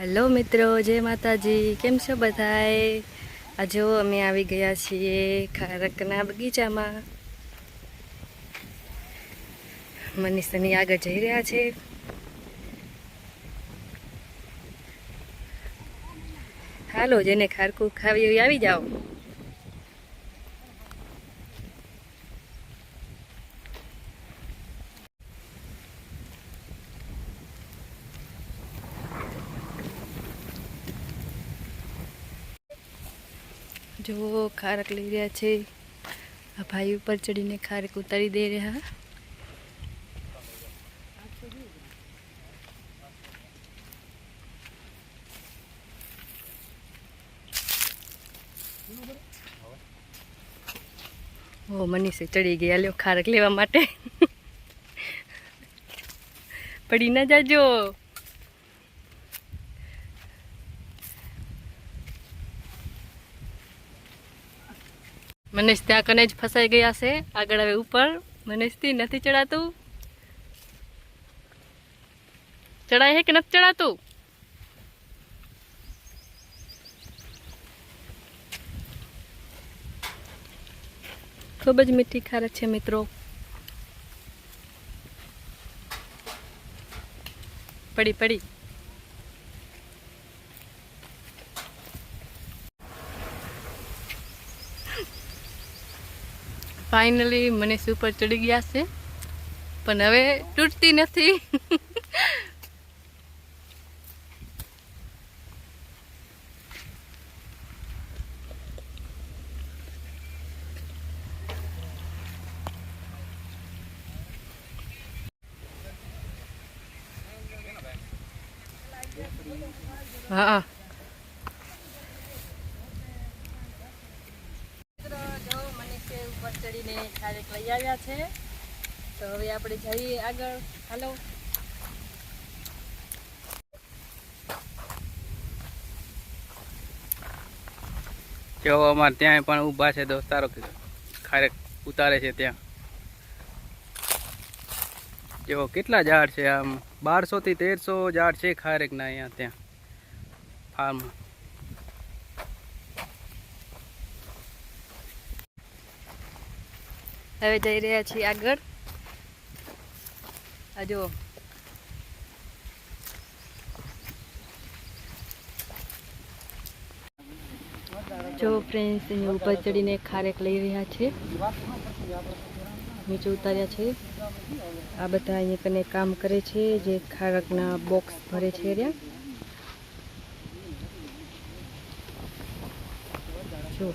Hello મિત્રો, જય માતાજી. કેમ છો બધાય આ અમે આવી ગયા છીએ ખારકના બગીચામાં. મનીષની આગળ જઈ રહ્યા છે. હાલો, જેને ખારકું ખાવી આવી જાઓ. જો ખારક લઈ રહ્યા છે. આ ભાઈ ઉપર ચડીને ખારક ઉતારી દે રહ્યા. ઓ, મનીષે ચડી ગયા. લ્યો, ખારક લેવા માટે. પડી ના જાજો. મનીષ ત્યાં કને જ ફસાઈ ગયા છે. આગળ હવે ઉપર. મનીષથી નથી ચડાતું ચડાય હે કે નથી ચડાતું ખૂબ જ મીઠી ખારક છે મિત્રો. પડી પડી. ફાઇનલી મને સુપર ચડી ગયા છે. પણ હવે તૂટતી નથી. હા મિત્રો જો મનીષે ચડીને ખારેક લઈ આવ્યા છે. તો હવે આપણે જઈએ આગળ. હાલો. જો અમારે ત્યાં પણ ઊભા છે દોસ્તારો ખારેક ઉતારે છે ત્યાં. જો કેટલા ઝાડ છે આમ? બારસો થી તેરસો ઝાડ છે ખારેકના અહીંયા ત્યાં. ફાર્મ હવે જઈ રહ્યા છીએ આગળ. આ જુઓ. જો ફ્રેન્ડ્સ એની ઉપર ચડીને ખારેક લઈ રહ્યા છે. નીચે ઉતાર્યા છે. આ બધા અહીંયા કને કામ કરે છે, જે ખારકના બોક્સ ભરે છે રહ્યા. જો.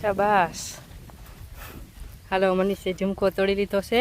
શાબાશ હાલો મનીષે ઝુમકો તોડી લીધો છે